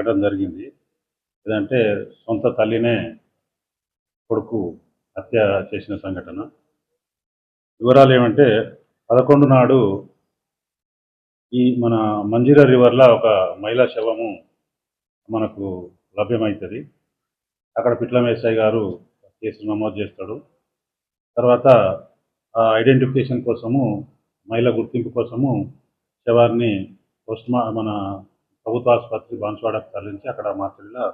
సంఘటన జరిగింది. ఏదంటే సొంత తల్లినే కొడుకు హత్య చేసిన సంఘటన. వివరాలు ఏమంటే పదకొండు నాడు ఈ మన మంజీరా రివర్లో ఒక మహిళా శవము మనకు లభ్యమవుతుంది అక్కడ పిట్లం ఎస్ఐ గారు కేసు నమోదు చేస్తాడు. తర్వాత ఆ ఐడెంటిఫికేషన్ కోసము మహిళ గుర్తింపు కోసము శవాన్ని పోస్ట్ మా మన ప్రభుత్వ ఆసుపత్రి బాన్సువాడకు తరలించి అక్కడ మార్చిలో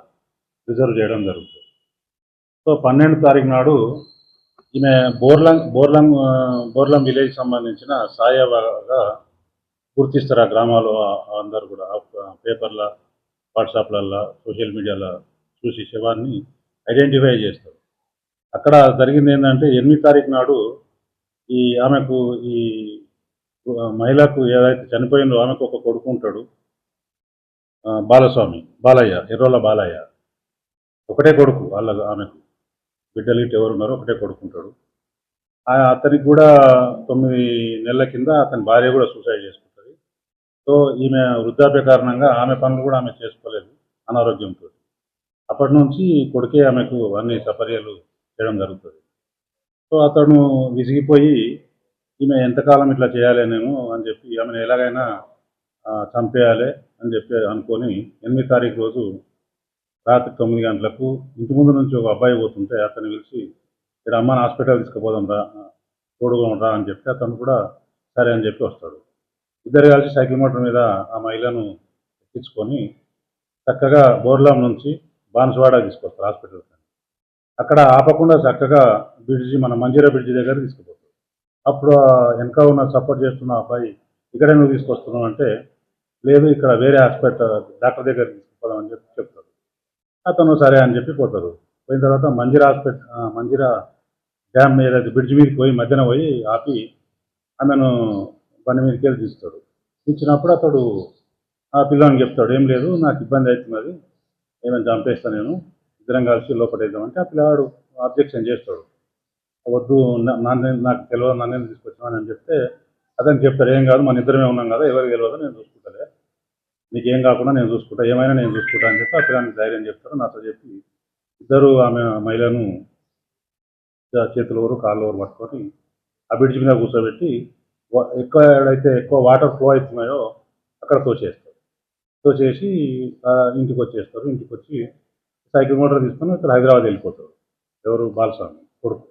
రిజర్వ్ చేయడం జరుగుతుంది. సో పన్నెండు తారీఖు నాడు ఈమె బోర్లంగ్ బోర్లంగ్ బోర్లం విలేజ్ సంబంధించిన సాయగా గుర్తిస్తారు. ఆ గ్రామాలు అందరు కూడా పేపర్ల వాట్సాప్లల్లో సోషల్ మీడియాలో చూసి శవాన్ని ఐడెంటిఫై చేస్తారు. అక్కడ జరిగింది ఏంటంటే ఎనిమిది తారీఖు నాడు ఈ ఆమెకు ఈ మహిళకు ఏదైతే చనిపోయిందో ఆమెకు ఒక కొడుకు ఉంటాడు. బాలస్వామి బాలయ్య ఎర్రోల బాలయ్య. ఒకటే కొడుకు వాళ్ళ ఆమెకు. బిడ్డలు ఇటు ఎవరు ఉన్నారో ఒకటే కొడుకుంటాడు. ఆ అతనికి కూడా తొమ్మిది నెలల కింద అతని భార్య కూడా సూసైడ్ చేసుకుంటుంది. సో ఈమె వృద్ధాప్య కారణంగా ఆమె పనులు కూడా ఆమె చేసుకోలేదు అనారోగ్యంతో. అప్పటి నుంచి కొడుకే ఆమెకు అన్ని సపర్యలు చేయడం జరుగుతుంది. సో అతను విసిగిపోయి ఈమె ఎంతకాలం ఇట్లా చేయాలి నేను? అని చెప్పి ఆమెను ఎలాగైనా చంపేయాలి అని చెప్పి అనుకొని ఎనిమిది తారీఖు రోజు రాత్రి తొమ్మిది గంటలకు ఇంటి ముందు నుంచి ఒక అబ్బాయి పోతుంటే అతను పిలిచి ఇక్కడ అమ్మని హాస్పిటల్ తీసుకుపోదాం రా తోడుగా రా అని చెప్పి అతను కూడా సరే అని చెప్పి వస్తాడు. ఇద్దరు కలిసి సైకిల్ మోటార్ మీద ఆ మహిళను ఎక్కించుకొని చక్కగా బోర్లాం నుంచి బాన్సువాడ తీసుకొస్తారు హాస్పిటల్కి. అక్కడ ఆపకుండా చక్కగా బ్రిడ్జి మన మంజీరా బ్రిడ్జి దగ్గర తీసుకుపోతారు. అప్పుడు వెనక ఉన్న సపోర్ట్ చేస్తున్న అబ్బాయి ఇక్కడే నువ్వు తీసుకొస్తున్నావు అంటే లేదు ఇక్కడ వేరే హాస్పిటల్ డాక్టర్ దగ్గర తీసుకుపోదాం అని చెప్పి చెప్తారు. అతను సరే అని చెప్పి పోతారు. పోయిన తర్వాత మంజిరా హాస్పిటల్ ఆ, డ్యామ్ ఏదైతే బ్రిడ్జ్ మీదకి పోయి మధ్యన పోయి ఆపి ఆమెను బండి మీదకి వెళ్ళి తీస్తాడు ఇచ్చినప్పుడు అతడు ఆ పిల్లని చెప్తాడు ఏం లేదు నాకు ఇబ్బంది అవుతున్నది ఏమైనా చంపేస్తా నేను ఇద్దరం కలిసి లోపటేద్దామంటే ఆ పిల్లవాడు అబ్జెక్షన్ చేస్తాడు. వద్దు నాన్న నన్ను నాకు తెలియదు నన్ను తీసుకొచ్చామని అని చెప్తే అతను చెప్తాడు ఏం కాదు మన ఇద్దరమే ఉన్నాం కదా ఎవరికి తెలియదు నేను చూసుకుంటాలే నీకేం కాకుండా నేను చూసుకుంటా ఏమైనా నేను చూసుకుంటా అని చెప్పి ఆ పిల్లానికి ధైర్యం చెప్తారు. నాతో చెప్పి ఇద్దరు ఆమె మహిళను చేతులు ఊరు కాళ్ళు ఊరు పట్టుకొని ఆ బ్రిడ్జ్ మీద కూర్చోబెట్టి ఎక్కువ ఎక్కడైతే ఎక్కువ వాటర్ ఫ్లో అవుతున్నాయో అక్కడ తోచేస్తారు తోచేసి చేసి ఇంటికి వచ్చేస్తారు. ఇంటికి వచ్చి సైకిల్ మోటార్ తీసుకొని ఇక్కడ హైదరాబాద్ వెళ్ళిపోతారు. ఎవరు? బాలస్వామి కొడుకు.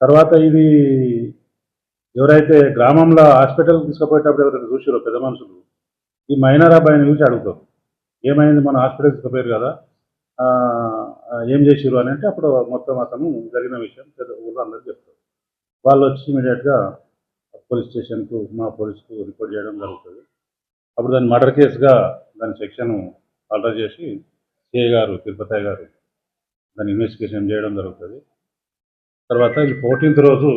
తర్వాత ఇది ఎవరైతే గ్రామంలో హాస్పిటల్ తీసుకుపోయేటప్పుడు ఎవరైతే చూసారో పెద్ద మనుషులు ఈ మైనర్ అబ్బాయిని చూసి అడుగుతారు ఏమైంది? మన హాస్పిటల్స్కి పేరు కదా. ఏం చేసిరు అని అంటే అప్పుడు మొత్తం అతను జరిగిన విషయం పెద్ద ఊళ్ళో అందరికి చెప్తారు. వాళ్ళు వచ్చి ఇమీడియట్గా పోలీస్ స్టేషన్కు మా పోలీస్కు రిపోర్ట్ చేయడం జరుగుతుంది. అప్పుడు దాన్ని మర్డర్ కేసుగా దాని సెక్షన్ ఆల్టర్ చేసి సిఐ గారు తిరుపతి గారు దాన్ని ఇన్వెస్టిగేషన్ చేయడం జరుగుతుంది. తర్వాత ఈ ఫోర్టీన్త్ రోజు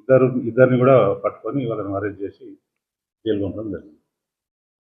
ఇద్దరు ఇద్దరిని కూడా పట్టుకొని వాళ్ళని అరెస్ట్ చేసి జైలు పంపడం జరిగింది.